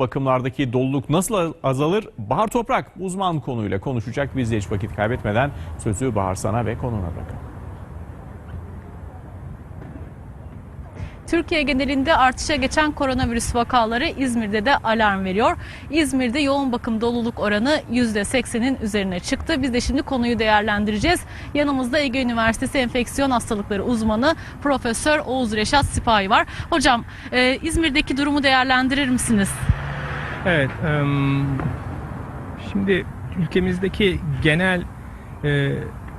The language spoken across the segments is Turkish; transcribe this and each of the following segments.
Bakımlardaki doluluk nasıl azalır? Bahar Toprak uzman konuyla konuşacak. Biz de hiç vakit kaybetmeden sözü Bahar sana ve konuna bırakalım. Türkiye genelinde artışa geçen koronavirüs vakaları İzmir'de de alarm veriyor. İzmir'de yoğun bakım doluluk oranı %80'in üzerine çıktı. Biz de şimdi konuyu değerlendireceğiz. Yanımızda Ege Üniversitesi Enfeksiyon Hastalıkları uzmanı Profesör Oğuz Reşat Sipahi var. Hocam e, İzmir'deki durumu değerlendirir misiniz? Evet. Şimdi ülkemizdeki genel e,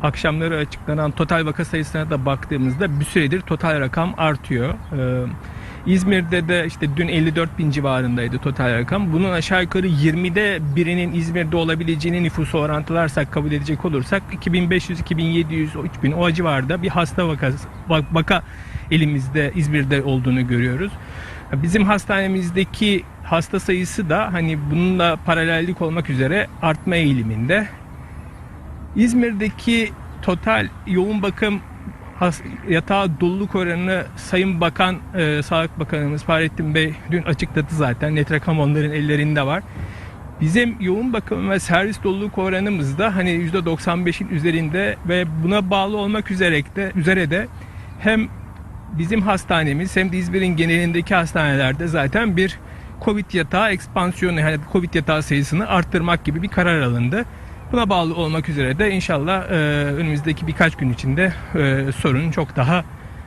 akşamları açıklanan total vaka sayısına da baktığımızda bir süredir total rakam artıyor. E, İzmir'de de işte dün 54 bin civarındaydı total rakam. Bunun aşağı yukarı 20'de birinin İzmir'de olabileceğini nüfusu orantılarsak kabul edecek olursak 2500, 2700, 3000 o civarda bir hasta vakası, vak- vaka elimizde İzmir'de olduğunu görüyoruz. Bizim hastanemizdeki hasta sayısı da hani bununla paralellik olmak üzere artma eğiliminde. İzmir'deki total yoğun bakım yatağı doluluk oranını Sayın Bakan, e, Sağlık Bakanımız Fahrettin Bey dün açıkladı zaten. Net rakam onların ellerinde var. Bizim yoğun bakım ve servis doluluk oranımız da hani %95'in üzerinde ve buna bağlı olmak üzere de, üzere de hem bizim hastanemiz hem de İzmir'in genelindeki hastanelerde zaten bir Covid yatağı ekspansiyonu yani Covid yatağı sayısını arttırmak gibi bir karar alındı. Buna bağlı olmak üzere de inşallah e, önümüzdeki birkaç gün içinde e, sorun çok daha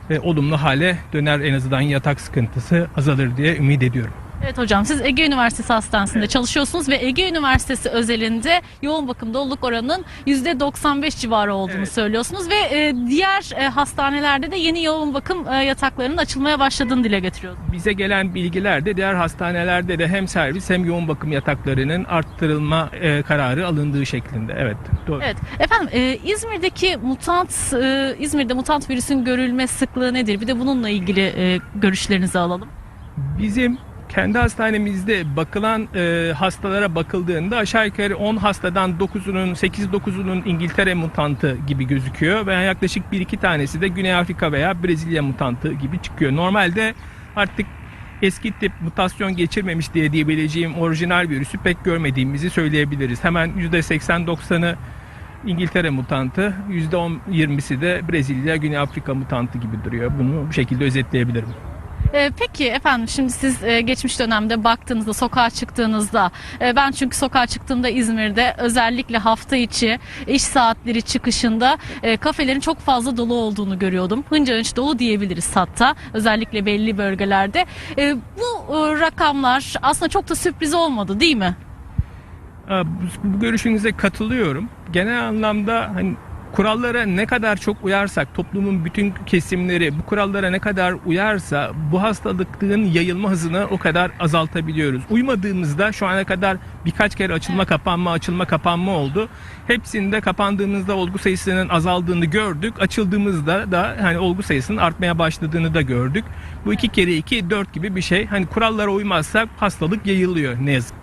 e, olumlu hale döner en azından yatak sıkıntısı azalır diye ümit ediyorum. Evet hocam siz Ege Üniversitesi Hastanesi'nde çalışıyorsunuz ve Ege Üniversitesi özelinde yoğun bakım doluluk oranının %95 civarı olduğunu Evet. söylüyorsunuz ve e, diğer e, hastanelerde de yeni yoğun bakım e, yataklarının açılmaya başladığını dile getiriyorsunuz. Bize gelen bilgilerde diğer hastanelerde de hem servis hem yoğun bakım yataklarının arttırılma e, kararı alındığı şeklinde. Evet, doğru. Evet efendim e, İzmir'deki mutant e, İzmir'de mutant virüsün görülme sıklığı nedir? Bir de bununla ilgili e, görüşlerinizi alalım. Bizim kendi hastanemizde bakılan e, hastalara bakıldığında aşağı yukarı 10 hastadan 9'unun 8-9'unun İngiltere mutantı gibi gözüküyor ve yaklaşık 1-2 tanesi de Güney Afrika veya Brezilya mutantı gibi çıkıyor. Normalde artık eski tip mutasyon geçirmemiş diye diyebileceğim orijinal virüsü pek görmediğimizi söyleyebiliriz. Hemen %80-90'ı İngiltere mutantı, %10-20'si de Brezilya, Güney Afrika mutantı gibi duruyor. Bunu bu şekilde özetleyebilirim. E, peki efendim şimdi siz e, geçmiş dönemde baktığınızda sokağa çıktığınızda e, ben çünkü sokağa çıktığımda İzmir'de özellikle hafta içi iş saatleri çıkışında e, kafelerin çok fazla dolu olduğunu görüyordum. Hınca hınç dolu diyebiliriz hatta özellikle belli bölgelerde. E, bu e, rakamlar aslında çok da sürpriz olmadı değil mi? Bu, bu görüşünüze katılıyorum. Genel anlamda hani kurallara ne kadar çok uyarsak, toplumun bütün kesimleri bu kurallara ne kadar uyarsa bu hastalıklığın yayılma hızını o kadar azaltabiliyoruz. Uymadığımızda şu ana kadar birkaç kere açılma kapanma açılma kapanma oldu. Hepsinde kapandığımızda olgu sayısının azaldığını gördük. Açıldığımızda da hani olgu sayısının artmaya başladığını da gördük. Bu iki kere iki dört gibi bir şey. Hani kurallara uymazsak hastalık yayılıyor ne yazık.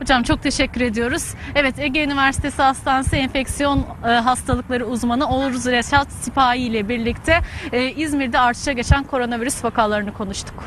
Hocam çok teşekkür ediyoruz. Evet Ege Üniversitesi Hastanesi Enfeksiyon e, Hastalıkları uzmanı Oğuz Reşat Sipahi ile birlikte e, İzmir'de artışa geçen koronavirüs vakalarını konuştuk.